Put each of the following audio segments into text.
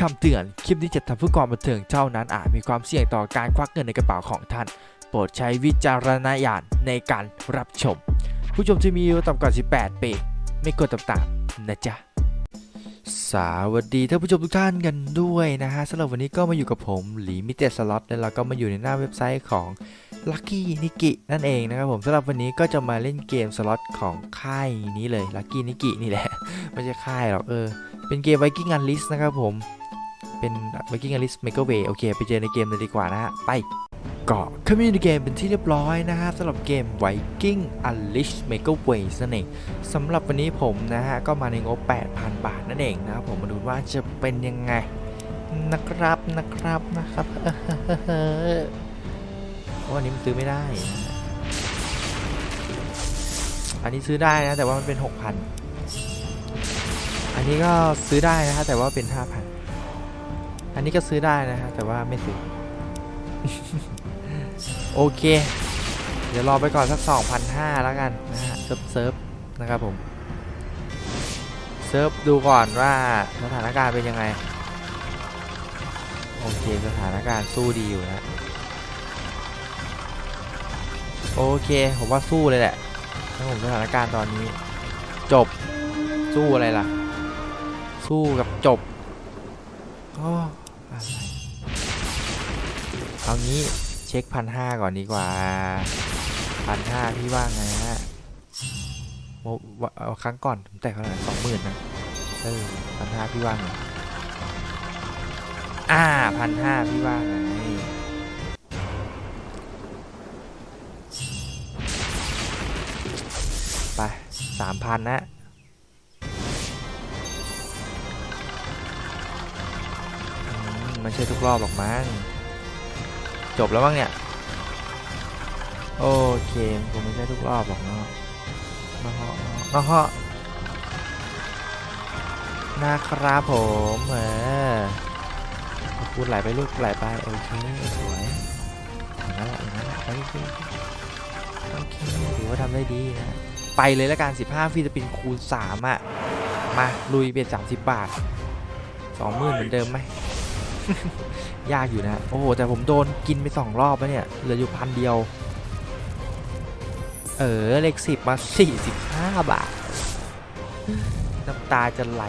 คำเตือน คลิปนี้จะทำเพื่อความบันเทิงเท่านั้นอาจมีความเสี่ยงต่อการควักเงินในกระเป๋าของท่าน โปรดใช้วิจารณญาณในการรับชม ผู้ชมที่มีอายุต่ำกว่า 18 ปี ไม่กดติดตามนะจ๊ะ สวัสดีท่านผู้ชมทุกท่านกันด้วยนะฮะสำหรับวันนี้ก็มาอยู่กับผมหลีมิเตสล็อตและเราก็มาอยู่ในหน้าเว็บไซต์ของ Lucky n i k i นั่นเองนะครับผมสำหรับวันนี้ก็จะมาเล่นเกมสล็อตของค่ายนี้เลย Lucky n i k i นี่แหละ ไม่ใช่ค่ายหรอกเออ เป็นเกม Viking Unleashed นะครับผม เป็น Viking Unleashed Makerway โอเค ไปเจอในเกมเลยดีกว่านะฮะ ไปก็เข้ามาอยู่ในเกมเป็นที่เรียบร้อยนะฮะสำหรับเกม Viking Unleashed Makerway นั่นเองสำหรับวันนี้ผมนะฮะ ก็มาในงบ 8,000 บาทนั่นเองนะครับผมมาดูว่าจะเป็นยังไง นะครับนะครับนะครับเพราะวันนี้มันซื้อไม่ได้ อันนี้ซื้อได้นะ แต่ว่ามันเป็น 6,000 อันนี้ก็ซื้อได้นะฮะแต่ว่าเป็น 5,000 อันนี้ก็ซื้อได้นะฮะแต่ว่าไม่ซื้อ โอเค เดี๋ยวรอไปก่อนสัก 2,500 แล้วกันนะฮะเซิร์ฟเซิร์ฟนะครับผม เซิร์ฟดูก่อนว่าสถานการณ์เป็นยังไง โอเคสถานการณ์สู้ดีอยู่นะ โอเค ผมว่าสู้เลยแหละถ้าผมสถานการณ์ตอนนี้ จบสู้อะไรล่ะ สู้กับจบอ้อ อะไรเอางี้เช็คพันห้าก่อนดีกว่าพันห้าพี่ว่าไงฮะโมเอาครั้งก่อนผมแตกเท่าไหร่สองหมื่นนะเออพันห้าพี่ว่าไงอ่าพันห้าพี่ว่าไงไปสามพันนะ ไม่ใช่ทุกรอบหรอกมั้งจบแล้วมั้งเนี่ย โอเคมันคงไม่ใช่ทุกรอบหรอกเนาะนะฮะนะฮะนะครับผมเออพูดไหลไปลูกไหลไปโอเคสวยอย่างนั้นแหละอย่างนั้นแหละโอเคโอเคถือว่าทำได้ดีนะไปเลยละกัน 15 ฟิลิปปินคูณ3อะ มา ลุยเบ็ด30 บาท 20,000เหมือนเดิมไหม ยากอยู่นะ โอ้โห แต่ผมโดนกินไป2รอบแล้วเนี่ย เหลืออยู่พันเดียว เออ เลข10มา45บห้าบาท น้ำตาจะไหล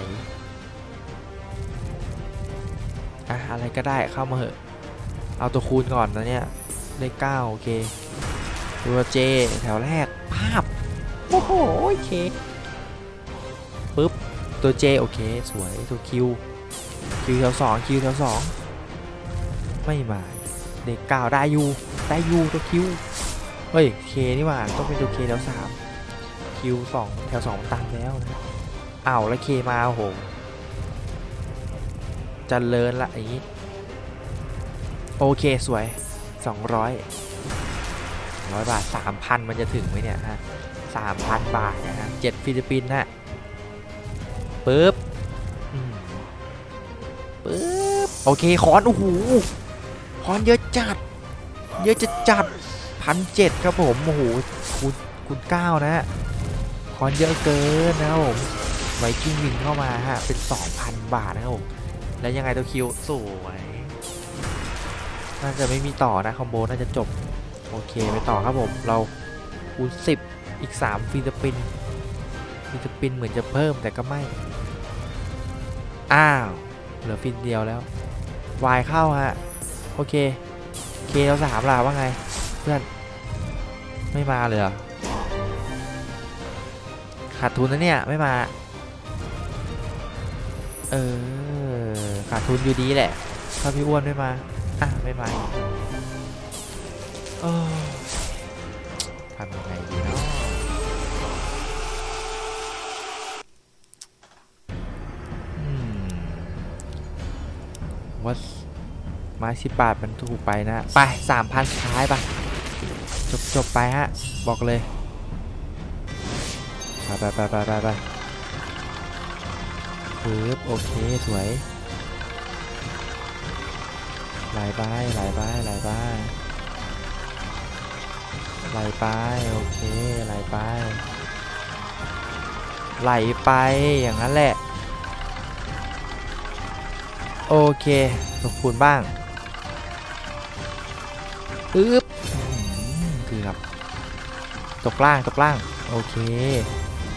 อะ อะไรก็ได้เข้ามาเหอะ เอาตัวคูณก่อนนะเนี่ย เลข9โอเค ตัวเจ แถวแรก ภาพ โอ้โห โอเคปุ๊บ ตัว J โอเค สวย ตัวคิว Q Q แถวสอง Q แถวสองไม่มาเด็กเก้าวได้อยูได้อยูตัว Q เฮ้ย K นี่หว่าต้องเป็นตัว K แถวสาม Q สองแถวสองตันแล้วนะอ้าวแล้ว K มาโอ้โหเจะเลินละอย่างนี้โอเคสวย 200ร้อยบาท 3,000 มันจะถึงไหมเนี่ยฮะ3,000 บาทนะฮะ7ฟิลิปปินส์ฮะปึ๊บ โอเคคอนโอ้โหคอนเยอะจัด เยอะจะจัดพันเจ็ดครับผมโอ้โหคูณคูณเก้านะฮะคอนเยอะเกินนะครับผมไวกิ้งวิงเข้ามาฮะเป็น2,000บาทนะครับผมแล้วยังไงตัวคิวสวยน่าจะไม่มีต่อนะคอมโบน่าจะจบโอเคไปต่อครับผมเราคูณ10อีก3ฟิลิปปินฟิลิปปินเหมือนจะเพิ่มแต่ก็ไม่ อ้าว เหลือฟินเดียวแล้ว วายเข้าฮะ โอเคเคเราสามล่ะว่าไง เพื่อน ไม่มาเลยเหรอขาดทุนนะเนี่ยไม่มา เออขาดทุนอยู่ดีแหละ ถ้าพี่อ้วนไม่มา อะไม่มาเออทำยังไงดีเนาะ ว่าไม้สิบบาทมันถูกไปนะ ไปสามพันสุดท้ายปะจบจบไปฮะ บอกเลย ไปไปไปไปไปไปปึ๊บโอเค สวยไหลไปไหลไปไหลไปไหลไปโอเคไหลไปไหลไปอย่างนั้นแหละ โอเคตกคูณบ้างอึ๊บอืมคือครับตกล่างตกล่าง โอเค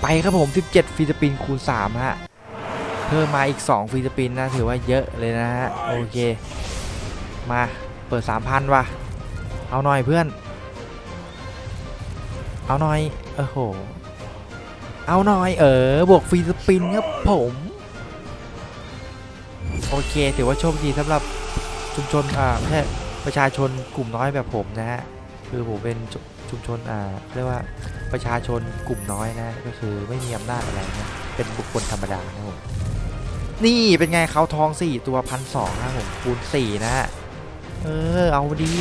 ไปครับผม 17ฟีสปินคูณ3ฮะ เพิ่มมาอีก 2ฟีสปินนะ ถือว่าเยอะเลยนะฮะ โอเค มาเปิด 3,000ว่ะ เอาหน่อยเพื่อน เอาหน่อย โอ้โห เอาหน่อย เออบวกฟีสปินครับผม โอเค ถือว่าโชคดีสำหรับชุมชนอ่าไม่ใช่ประชาชนกลุ่มน้อยแบบผมนะฮะคือผมเป็นชุมชนอ่าเรียกว่าประชาชนกลุ่มน้อยนะ ก็คือไม่มีอำนาจอะไรนะเป็นบุคคลธรรมดานะผมนี่เป็นไงเขาทอง4ตัวพันสองนะผมคูณ4นะฮะเออเอาดี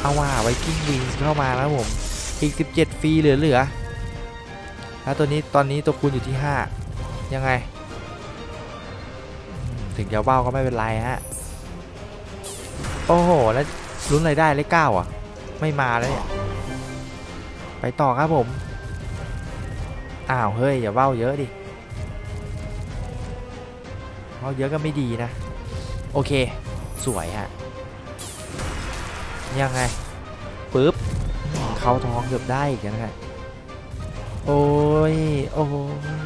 เอาว่าไวกิ้งวิงเข้ามาแล้วผมอีก 17 ฟรีเหลือเหลือๆแล้วตัวนี้ตอนนี้ตัวคูณอยู่ที่ 5 ยังไง ถึงจะเบ้าก็ไม่เป็นไรฮะ โอ้โห แล้วลุ้นอะไรได้เลขเก้าอะ ไม่มาแล้วเนี่ย ไปต่อครับผม อ้าว เฮ้ย อย่าเบ้าเยอะดิเบ้าเยอะก็ไม่ดีนะ โอเค สวยฮะ ยังไงปึ๊บ เขาท้องเกือบได้อีกนะฮะโอ้ย โอ้โห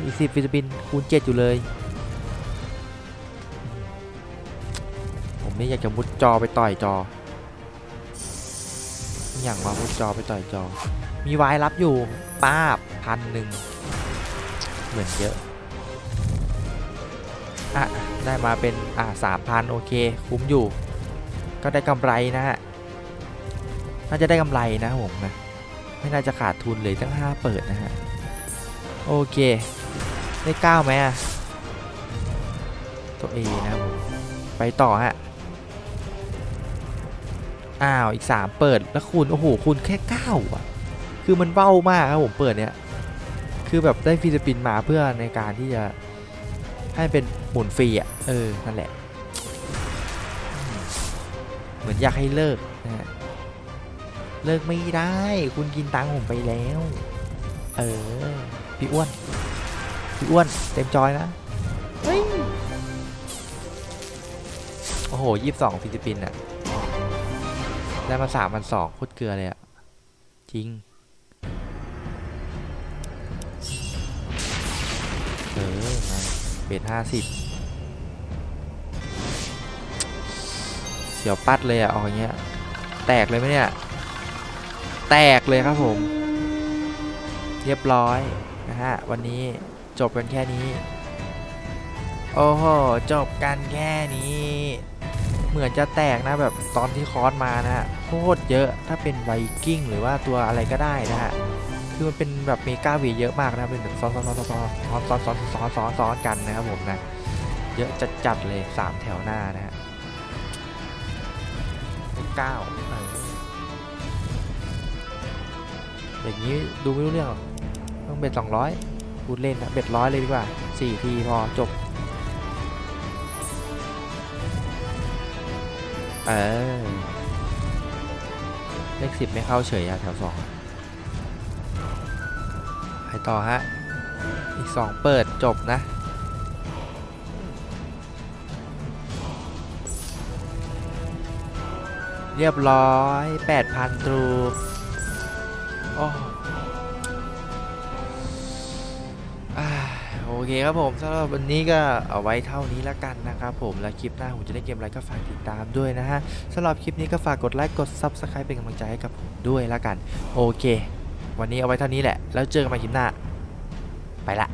อีกสิบฟิลิปปินคูณเจ็ดอยู่เลย นี่อยากจะมุดจอไปต่อยจอ อย่างว่ามุดจอไปต่อยจอ มีวายรับอยู่ป้าบพันหนึ่งเหมือนเยอะ อะ ได้มาเป็น อะสามพันโอเค คุ้มอยู่ ก็ได้กำไรนะฮะ น่าจะได้กำไรนะผมนะ ไม่น่าจะขาดทุนเลยตั้ง5เปิดนะฮะ โอเค ได้9ไหมอะตัว A นะผมไปต่อฮะ อ้าวอีก 3 เปิดแล้วคูณโอ้โหคูณแค่9อะคือมันเบ้ามากครับผมเปิดเนี้ยคือแบบได้ฟรีสปินมาเพื่อในการที่จะให้เป็นหมุนฟรีอะเออนั่นแหละอืมเหมือนอยากให้เลิกนะฮะเลิกไม่ได้คุณกินตังค์ผมไปแล้ว เออพี่อ้วนพี่อ้วนเต็มจอยนะเฮ้ยโอ้โหยี่สิบสองฟิลิปปินส์อะ ได้มาสามพันสองโคตรเกลือเลยอะจริงเออมาเบทห้าสิบเสียวปัดเลยอะออกอย่างเงี้ย แตกเลยไหมเนี่ย แตกเลยครับผม เรียบร้อยนะฮะ วันนี้จบกันแค่นี้ โอ้โห จบกันแค่นี้ มือนจะแตกนะแบบตอนที่คอร์สมานะฮะโคตรเยอะถ้าเป็นไวกิ้งหรือว่าตัวอะไรก็ได้นะฮะคือมันเป็นแบบเมกาวีเยอะมากนะเป็นแบบซ้อนซ้อนซ้อนซ้อนซ้อนซ้อนซ้อนซ้อนซ้อนซ้อนกันนะครับผมนะเยอะจัดจัดเลย3แถวหน้านะฮะเก้าอย่างนี้ดูไม่รู้เรื่องหรอต้องเบ็ดสองร้อยพูดเล่นนะเบ็ดร้อยเลยดีกว่าสี่ทีพอจบ เออ เลขสิบไม่เข้าเฉยอะแถวสองไปต่อฮะ อีกสองเปิดจบนะ เรียบร้อย8,000ตรูโอ้ เคครับผมสำหรับวันนี้ก็เอาไว้เท่านี้แล้วกันนะครับผมและคลิปหน้าผมจะได้เกมอะไรก็ฝากติดตามด้วยนะฮะสำหรับคลิปนี้ก็ฝากกดไลค์กด Subscribe เป็นกำลังใจให้กับผมด้วยแล้วกัน โอเค วันนี้เอาไว้เท่านี้แหละ แล้วเจอกันใหม่คลิปหน้า ไปละ